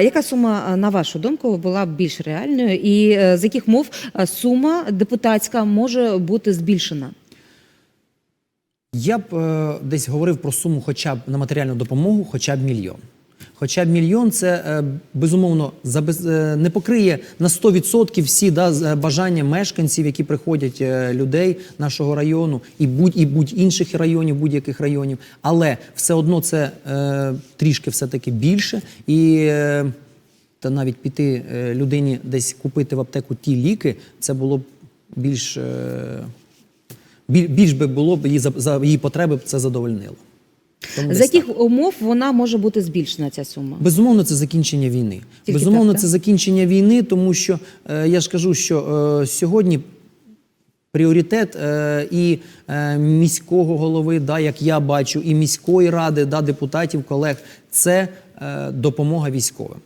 А яка сума, на вашу думку, була б більш реальною, і е, з яких мов сума депутатська може бути збільшена? Я б е, десь говорив про суму хоча б на матеріальну допомогу, хоча б мільйон. Хоча мільйон це е, безумовно е, не покриє на 100% всі да, е, бажання мешканців, які приходять людей нашого району, і будь і будь-інших районів, будь-яких районів. Але все одно це трішки все-таки більше. І та навіть піти людині десь купити в аптеку ті ліки, це було б більш. Біль- більш би було б її її потреби б це задовольнило. Тому За яких так. умов вона може бути збільшена ця сума? Безумовно, це закінчення війни. Тільки Безумовно, так, це так? закінчення війни, тому що е, я ж кажу, що е, сьогодні пріоритет е, і е, міського голови, да, як я бачу, і міської ради, да, депутатів, колег, це е, допомога військовим.